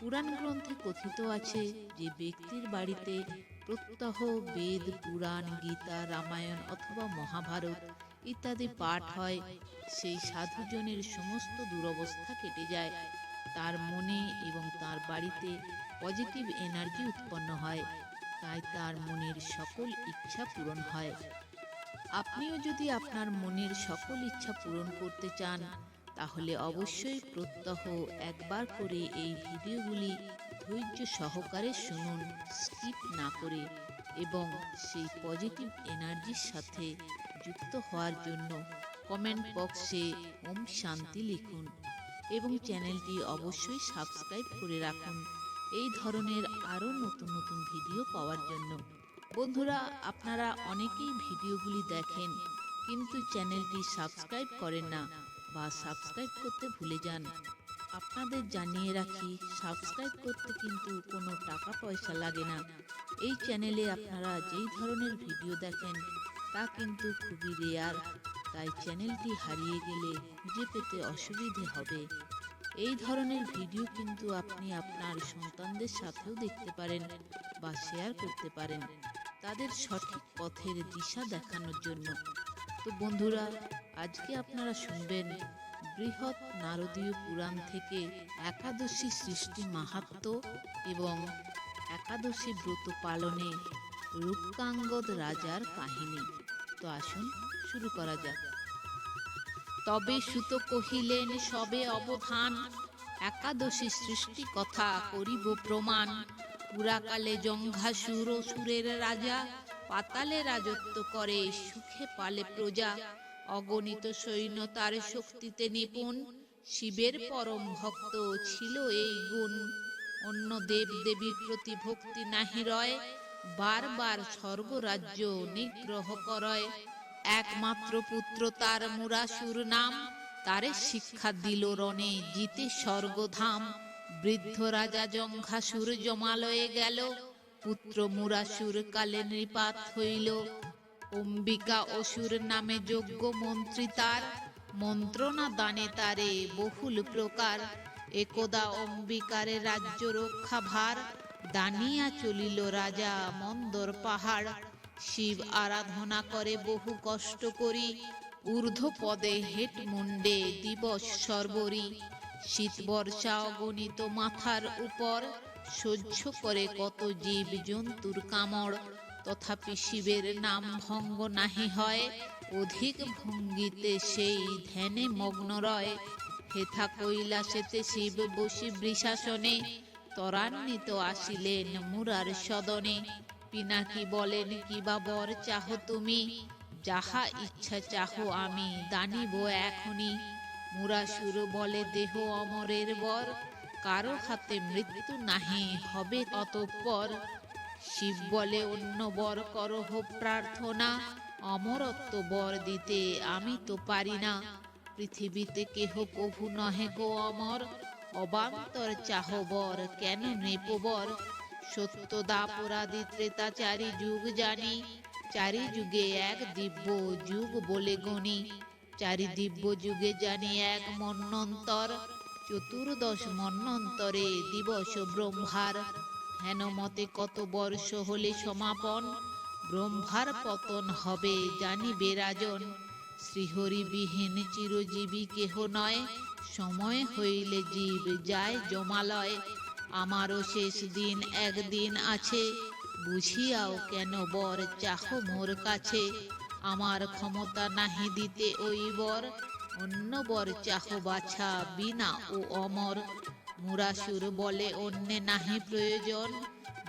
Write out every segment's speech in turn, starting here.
পুরাণ গ্রন্থে কথিত আছে যে ব্যক্তির বাড়িতে প্রত্যহ বেদ, পুরাণ, গীতা, রামায়ণ অথবা মহাভারত ইত্যাদি পাঠ হয়, সেই সাধুজনের সমস্ত দুরবস্থা কেটে যায়। তার মনে এবং তার বাড়িতে পজিটিভ এনার্জি উৎপন্ন হয়, তাই তার মনের সকল ইচ্ছা পূরণ হয়। আপনিও যদি আপনার মনের সকল ইচ্ছা পূরণ করতে চান তাহলে অবশ্যই প্রত্যহ একবার করে এই ভিডিওগুলি ধৈর্য সহকারে শুনুন স্কিপ না করে এবং সেই পজিটিভ এনার্জির সাথে যুক্ত হওয়ার জন্য কমেন্ট বক্সে ওম শান্তি লিখুন এবং চ্যানেলটি অবশ্যই সাবস্ক্রাইব করে রাখুন। এই ধরনের আরও নতুন নতুন ভিডিও পাওয়ার জন্য। বন্ধুরা, আপনারা অনেকেই ভিডিওগুলি দেখেন কিন্তু চ্যানেলটি সাবস্ক্রাইব করেন না। বা সাবস্ক্রাইব করতে ভুলে যান। আপনাদের জানিয়ে রাখি সাবস্ক্রাইব করতে কিন্তু কোনো টাকা পয়সা লাগে না। এই চ্যানেলে আপনারা যেই ধরনের ভিডিও দেখেন, তা কিন্তু খুবই রেয়ার তাই চ্যানেলটি হারিয়ে গেলে খুঁজে পেতে অসুবিধে হবে। এই ধরনের ভিডিও কিন্তু আপনি আপনার সন্তানদের সাথেও দেখতে পারেন বা শেয়ার করতে পারেন। তাদের সঠিক পথের দিশা দেখানোর জন্য। তো বন্ধুরা আজকে আপনারা শুনবেন বৃহৎ নারদীয় পুরাণ থেকে একাদশী সৃষ্টি মাহাত্ম এবং একাদশী ব্রত পালনে রূপকাঙ্গদ রাজার কাহিনী। তো আসুন শুরু করা যাক। তবে সুত কহিলেন, সবে অবধান। একাদশী সৃষ্টি কথা করিব প্রমাণ। পুরাকালে জঙ্ঘাসুর অসুরের রাজা পাতালে রাজত্ব করে, সুখে পালে প্রজা। অগণিত সৈন্য তার শক্তিতে নিপুণ। শিবের পরম ভক্ত ছিল এই গুণ। অন্য দেব দেবীর প্রতি ভক্তি নাহি রয়, বারবার স্বর্গরাজ্য নিগ্রহ করয়। একমাত্র পুত্র তার মুরাসুর নাম, তারে শিক্ষা দিল রণে জিতে স্বর্গধাম। বৃদ্ধ রাজা জঙ্ঘাসুর জমালয়ে গেল, পুত্র মুরাসুর কালে নৃপাত হইল। অম্বিকা অসুর নামে যোগ্য মন্ত্রী তার, মন্ত্রণা দানে তারে বহুল প্রকার। একদা অম্বিকারে রাজ্য রক্ষা ভার, দানিয়া চলিল রাজা মন্দর পাহাড়। শিব আরাধনা করে বহু কষ্ট করি ঊর্ধ্ব পদে হেট মুন্ডে দিবস সর্বরি। শীত বর্ষা অগণিত মাথার উপর, সহ্য করে কত জীব জন্তুর কামড়। তথাপি শিবের নাম ভঙ্গ নাহি হয়, অধিক ভঙ্গিতে সেই ধ্যানে মগ্ন রয়। হেথা কৈলাসেতে শিব বসি বৃষাসনে, ত্বরান্বিত আসিলেন মুরার সদনে। পিনাকি বলেন কিবা বর চাহ তুমি? যাহা ইচ্ছা চাহ আমি দানিব এখনি। মুরাসুর বলে, দেহ অমরের বর, কারও হাতে মৃত্যু নাহি হবে অতঃপর শিব বলে, অন্য বর করহ প্রার্থনা। অমরত্ব বর দিতে আমি তো পারি না। পৃথিবীতে কেহ কভু নহে গো অমর। অবান্তর চাহ বর কেন নৃপবর সত্য দাপরাধি ত্রেতা চারি যুগ জানি। চারি যুগে এক দিব্য যুগ বলে গণি। চারি দিব্য যুগে জানি এক মন্নন্তর। চতুর্দশ মন্নন্তরে দিবস ব্রহ্মার। হেন মতে কত বর্ষ হলে সমাপন? ব্রহ্মার পতন হবে জানি বেরাজন শ্রীহরিবিহীন চিরজীবী কেহ নয়, সময় হইলে জীব যায় জমালয়। আমারও শেষ দিন একদিন আছে, বুঝিয়াও কেন বর চাহ মোর কাছে? আমার ক্ষমতা নাহি দিতে ওই বর, অন্য বর চাহ বাছা বিনা ও অমর। মুরাসুর বলে, অন্যে নাহি প্রয়োজন।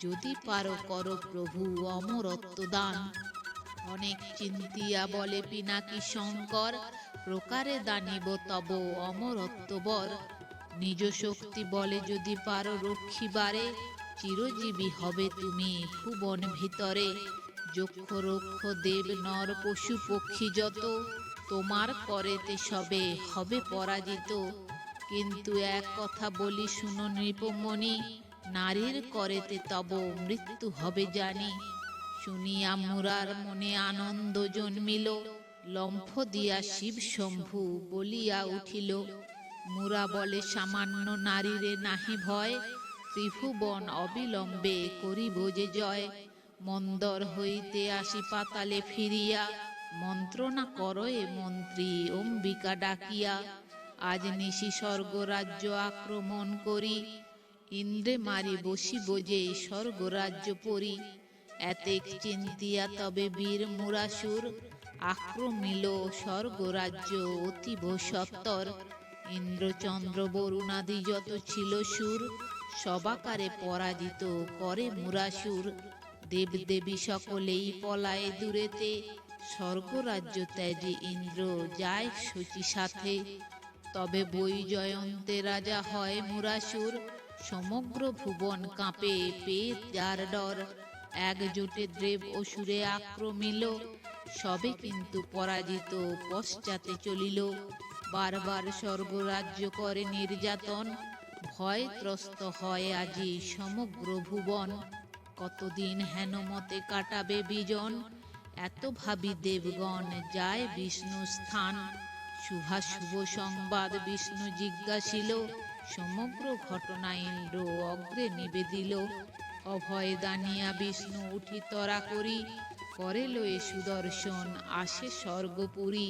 যদি পারো, করো প্রভু অমরত্ব দান। অনেক চিন্তিয়া বলে, পিনাকি শঙ্কর, প্রকারে দানিব তব অমরত্ব বর। নিজ শক্তি বলে, যদি পারো রক্ষিবারে, চিরজীবী হবে তুমি ভুবন ভিতরে। যক্ষ রক্ষ দেব নর পশু পক্ষী যত, তোমার করেতে সবে হবে পরাজিত। কিন্তু এক কথা বলি শুনো নৃপমণি, নারীর করেতে তব মৃত্যু হবে জানি। শুনিয়া মুরার মনে আনন্দ জন্মিল, লম্ফ দিয়া শিব শম্ভু বলিয়া উঠিল, মুরা বলে, সামান্য নারীরে নাহি ভয়, ত্রিভুবন অবিলম্বে করিব যে জয়। মন্দর হইতে আসি পাতালে ফিরিয়া, মন্ত্রণা করয়ে মন্ত্রী অম্বিকা ডাকিয়া। আজ নিশি স্বর্গরাজ্য আক্রমণ করি। ইন্দ্রে মারি বসিব যে স্বর্গরাজ্য পরি। এতেক চিন্তিয়া তবে বীর মুরাসুর। আক্রমিল স্বর্গরাজ্য অতীব সত্তর। ইন্দ্রচন্দ্র বরুণাদি যত ছিল সুর, সবাকারে পরাজিত করে মুরাসুর। দেবদেবী সকলেই পলায় দূরেতে। স্বর্গরাজ্য ত্যাজি ইন্দ্র যায় শচী সাথে তবে বই জয়ন্তে রাজা হয় মুরাসুর। সমগ্র ভুবন কাঁপে পেয়ে যার ডর। একজোটে দেব অসুরে আক্রমিল। সবে কিন্তু পরাজিত পশ্চাতে চলিল। বারবার স্বর্গরাজ্য করে নির্যাতন। ভয় ত্রস্ত হয় আজি সমগ্র ভুবন। কতদিন হেন মতে কাটাবে বিজন? এত ভাবি দেবগণ যায় বিষ্ণু স্থান শুভাশুভ সংবাদ, বিষ্ণু জিজ্ঞাসিল, সমগ্র ঘটনা ইন্দ্র অগ্রে নিবেদিল। অভয় দানিয়া বিষ্ণু উঠি তরা করি করে লয়ে সুদর্শন আসে স্বর্গপুরী।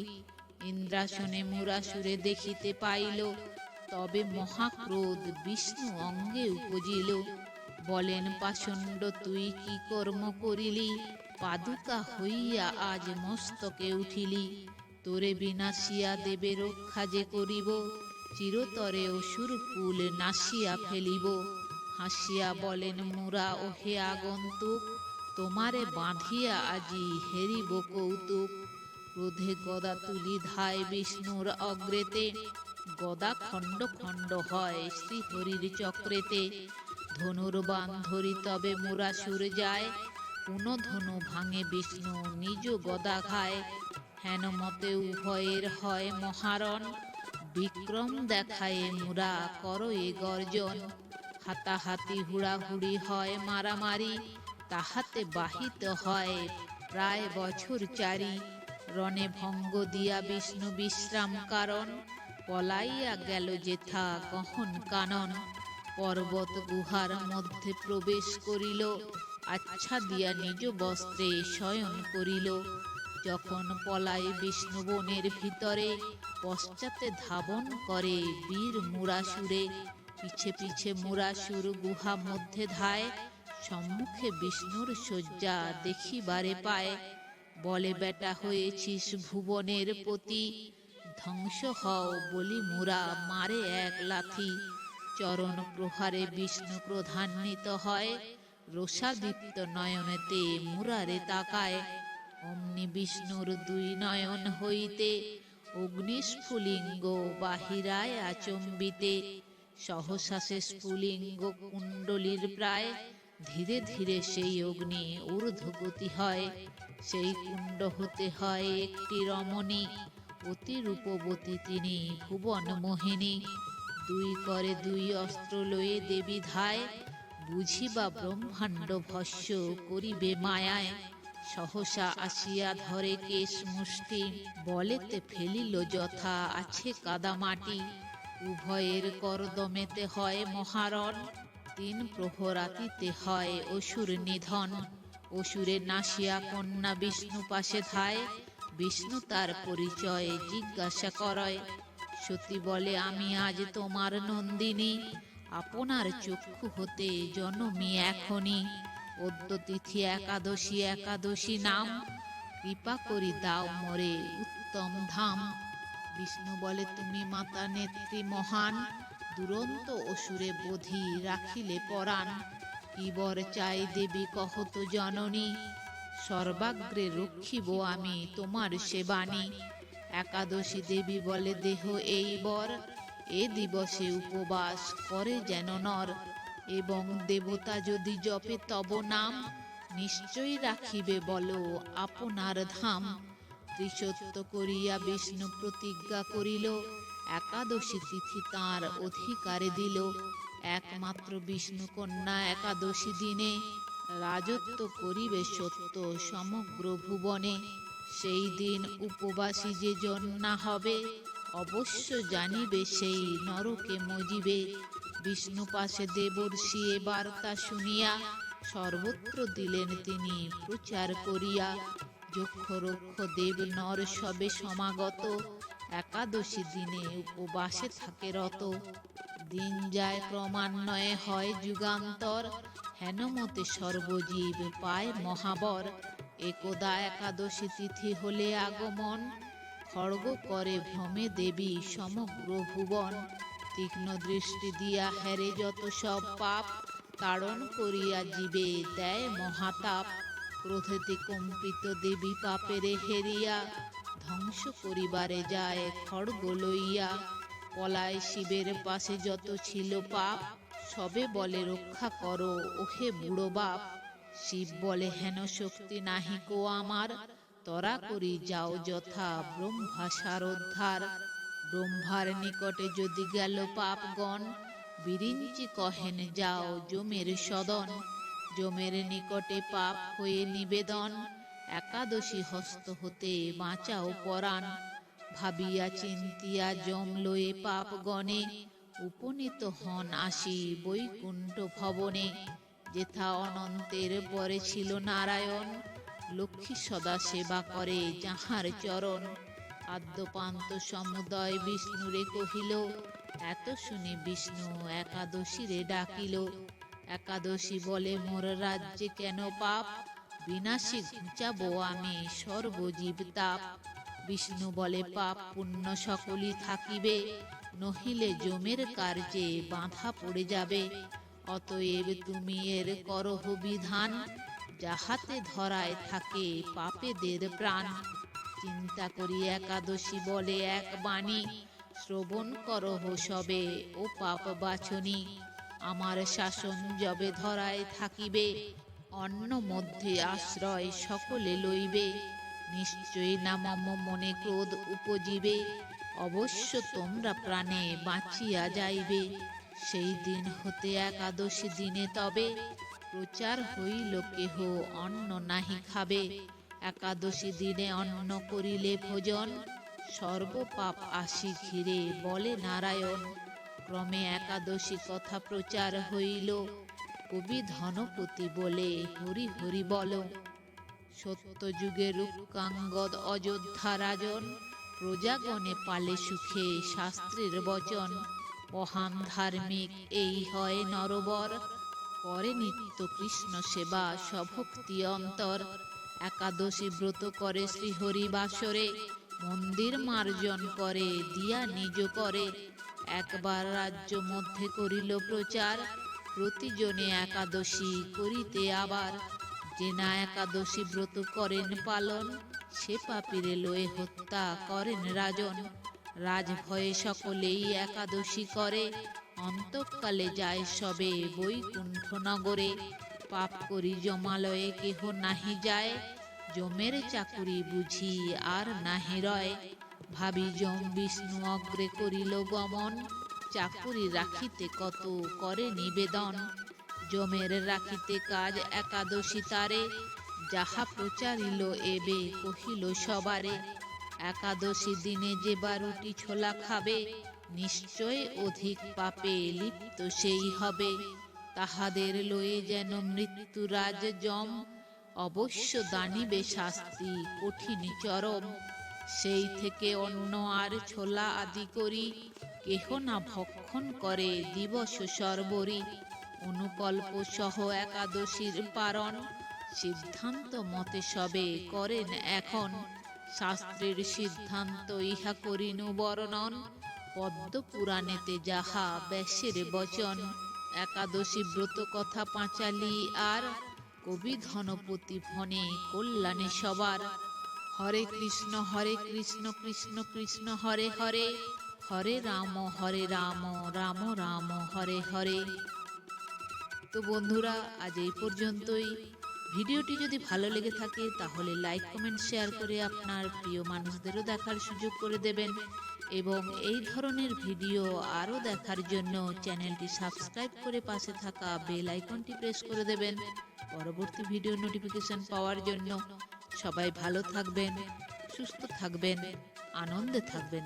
ইন্দ্রাসনে মুরাসুরে দেখিতে পাইল, তবে মহাক্রোধ বিষ্ণু অঙ্গে উপজিল। বলেন, পাষণ্ড, তুই কি কর্ম করিলি? পাদুকা হইয়া আজ মস্তকে উঠিলি। তোরে বিনাশিয়া দেবে রক্ষা যে করিব, চিরতরে অসুর কুল নাসিয়া ফেলিব। হাসিয়া বলেন, মুরা ও হে আগন্তুক, তোমারে বাঁধিয়া আজি হেরিব কৌতুক। ক্রোধে গদা তুলি ধায় বিষ্ণুর অগ্রেতে, গদা খণ্ড খণ্ড হয় শ্রীহরির চক্রেতে। ধনুর বান ধরি তবে মুরাসুর যায়, পুন ধনু ভাঙে বিষ্ণু নিজ গদা খায় হেন মতে উভয়ের হয় মহারণ। বিক্রম দেখায় মুরা করো এ গর্জন। হাতাহাতি হুড়াহুড়ি হয় মারামারি, তাহাতে বাহিত হয় প্রায় বছর চারি। রণে ভঙ্গ দিয়া বিষ্ণু বিশ্রাম কারণ, পলাইয়া গেল যেথা গহন কানন। পর্বত গুহার মধ্যে প্রবেশ করিল আচ্ছা দিয়া নিজ বস্ত্রে শয়ন করিল। যখন পলাই বিষ্ণু বনের ভিতরে, পশ্চাতে ধাবন করে বীর মুরাসুরে। পিছে পিছে মুরাসুর গুহা মধ্যে ধায়, সম্মুখে বিষ্ণুর শয্যা দেখিবারে পায়। বলে, বেটা হয়েছিস ভুবনের প্রতি ধ্বংস হও বলি মুরা, মারে এক লাথি। চরণ প্রহারে বিষ্ণু প্রধান্বিত হয় রোষাদীপ্ত নয়নেতে মুরারে তাকায়। অমনি বিষ্ণুর দুই নয়ন হইতে অগ্নিস্ফুলিঙ্গ বাহিরায় আচম্বিতে সহসাসে স্ফুলিঙ্গ কুণ্ডলীর প্রায় ধীরে ধীরে সেই অগ্নি ঊর্ধ্বগতি হয়। সেই কুণ্ড হতে হয় একটি রমণী, অতি রূপবতী তিনি ভুবন মোহিনী। দুই করে দুই অস্ত্র লয়ে দেবী ধায়, বুঝিবা ব্রহ্মাণ্ড ভস্য করিবে মায়ায়। সহসা আসিয়া ধরে কেশ মুষ্টি, বলেতে ফেলিল, যথা আছে কাদামাটি, উভয়ের করদমেতে হয় মহারণ, তিন প্রহরাতিতে হয় অসুর নিধন, অসুরে নাসিয়া কন্যা বিষ্ণু পাশে ধায়, বিষ্ণু তার পরিচয়ে জিজ্ঞাসা করয়, সতী বলে, আমি আজ তোমার নন্দিনী, আপনার চক্ষু হতে জনমি এখনই। পদ্মতিথি একাদশী একাদশী নাম। কৃপা করি দাও মরে, উত্তম ধাম। বিষ্ণু বলে, তুমি মাতা নেত্রী মহান। দুরন্ত অসুরে বোধি রাখিলে পরাণ। কি বর চাই দেবী কহত জননী। সর্বাগ্রে রক্ষিব আমি তোমার সেবানী একাদশী দেবী বলে, দেহ এই বর। এ দিবসে উপবাস করে যেন নর। এবং দেবতা যদি জপে তব নাম, নিশ্চয়ই রাখিবে বলো আপনার ধাম। ত্রিসত্য করিয়া বিষ্ণু প্রতিজ্ঞা করিল, একাদশী তিথি তাঁর অধিকারে দিল। একমাত্র বিষ্ণু কন্যা একাদশী দিনে রাজত্ব করিবে সত্য সমগ্র ভুবনে। সেই দিন উপবাসী যে জন্না হবে অবশ্য জানিবে সেই নরকে মজিবে। বিষ্ণু পাশে দেবর্ষি এ বার্তা শুনিয়া সর্বত্র দিলেন তিনি প্রচার করিয়া। যক্ষ রক্ষ দেব নর সবে সমাগত, একাদশী দিনে উপবাসে থাকে রত। দিন যায় ক্রমান্বয়ে হয় যুগান্তর হেনমতে সর্বজীব পায় মহাবর। একদা একাদশী তিথি হলে আগমন খড়গ করে ভ্রমে দেবী সমগ্র ভুবন তীক্ষ্ণ দৃষ্টি দিয়া হেরে যত সব পাপ তাড়ন করিয়া জীবে দেয় মহাতাপ। ক্রোধেতে কম্পিত দেবী পাপেরে হেরিয়া, ধ্বংস করিবারে যায় খড়গ লইয়া। পলায় শিবের পাশে যত ছিল পাপ, সবে বলে রক্ষা করো, ওহে বুড়ো বাপ। শিব বলে, হেন শক্তি নাহি কো আমার তরা করি যাও যথা ব্রহ্মা সারোদ্ধার ব্রহ্মার নিকটে যদি গেল পাপগণ, বিরিঞ্চি কহেন যাও জমের সদন। জমের নিকটে পাপ হয়ে নিবেদন, একাদশী হস্ত হতে বাঁচাও পরাণ। ভাবিয়া চিন্তিয়া জম লয়ে পাপ গণে উপনীত হন আসি বৈকুণ্ঠ ভবনে। যেথা অনন্তের পরে ছিল নারায়ণ লক্ষ্মী সদা সেবা করে, যাহার চরণ আদ্যপান্ত সমুদয় বিষ্ণুরে কহিল, এত শুনি বিষ্ণু একাদশীরে ডাকিল। একাদশী বলে, মোর রাজ্যে কেন পাপ? বিনাশী ঘুচাবো আমি সর্বজীব তাপ। বিষ্ণু বলে, পাপ পুণ্য সকলই থাকিবে, নহিলে জমের কার্যে বাঁধা পড়ে যাবে। অতএব তুমি এর করহ বিধান। যাহাতে ধরায় থাকে পাপেদের প্রাণ। চিন্তা করি একাদশী বলে এক বাণী, শ্রবণ করহ সবে ও পাপ বাছনি। আমার শাসন যবে ধরায় থাকিবে অন্য মধ্যে আশ্রয় সকলে লইবে। নিশ্চয়ই না মম মনে ক্রোধ উপজিবে, অবশ্য তোমরা প্রাণে বাঁচিয়া যাইবে। সেই দিন হতে একাদশী দিনে তবে প্রচার হইল কেহ, অন্ন নাহি খাবে। একাদশী দিনে অন্ন করিলে ভোজন, সর্বপাপ আসি ঘিরে, বলে নারায়ণ। ক্রমে একাদশী কথা প্রচার হইল। কবি ধনপতি বলে, হরি হরি বল। সত্যযুগে রূপকাঙ্গদ অযোধ্যা রাজন, প্রজাগণে পালে সুখে শাস্ত্রের বচন। মহান ধার্মিক, এই হয় নরবর। করে নিত্য কৃষ্ণ সেবা সভক্তি অন্তর। একাদশী ব্রত করে শ্রীহরি বাসরে মন্দির মার্জন করে, দিয়া নিজ করে। একবার রাজ্য মধ্যে করিল প্রচার, প্রতিজনে একাদশী করিতে আবার। যে না একাদশী ব্রত করেন পালন, সে পাপিরে লয়ে হত্যা করেন রাজন। রাজভয়ে সকলেই একাদশী করে অন্তকালে যায় সবে বৈকুণ্ঠ নগরে পাপ করি জমালয়ে কেহ নাহি যায়। জমের চাকুরি বুঝি আর নাহি রয়। ভাবি জম বিষ্ণু অগ্রে করিল গমন। চাকুরি রাখিতে কত করে নিবেদন? জমের রাখিতে কাজ একাদশী তারে। যাহা প্রচারিল এবে কহিল সবারে। একাদশী দিনে যে বারুটি ছোলা খাবে। নিশ্চয় অধিক পাপে লিপ্ত সেই হবে। তাহাদের লয়ে যেন মৃত্যুরাজ জম অবশ্য দানিবে শাস্তি কঠিন চরম। সেই থেকে অন্য আর ছোলা আদি করি, কেহ না ভক্ষণ করে দিবস সর্বরি। অনুকল্প সহ একাদশীর পারণ, সিদ্ধান্ত মতে সবে করেন এখন। শাস্ত্রের সিদ্ধান্ত ইহা করিনু বর্ণন। পদ্ম পুরাণেতে যাহা ব্যাসের বচন, একাদশী ব্রত কথা পাঁচালি আর কবি ধনপতি ফনে কল্যাণে সবার। হরে কৃষ্ণ হরে কৃষ্ণ কৃষ্ণ কৃষ্ণ, হরে হরে হরে রাম হরে রাম রাম রাম, হরে হরে। তো বন্ধুরা, আজ এই পর্যন্তই। ভিডিওটি যদি ভালো লেগে থাকে, তাহলে লাইক, কমেন্ট, শেয়ার করে আপনার প্রিয় মানুষদেরও দেখার সুযোগ করে দেবেন। এবং এই ধরনের ভিডিও আরও দেখার জন্য চ্যানেলটি সাবস্ক্রাইব করে পাশে থাকা বেল আইকনটি প্রেস করে দেবেন। পরবর্তী ভিডিও নোটিফিকেশন পাওয়ার জন্য সবাই ভালো থাকবেন, সুস্থ থাকবেন, আনন্দে থাকবেন।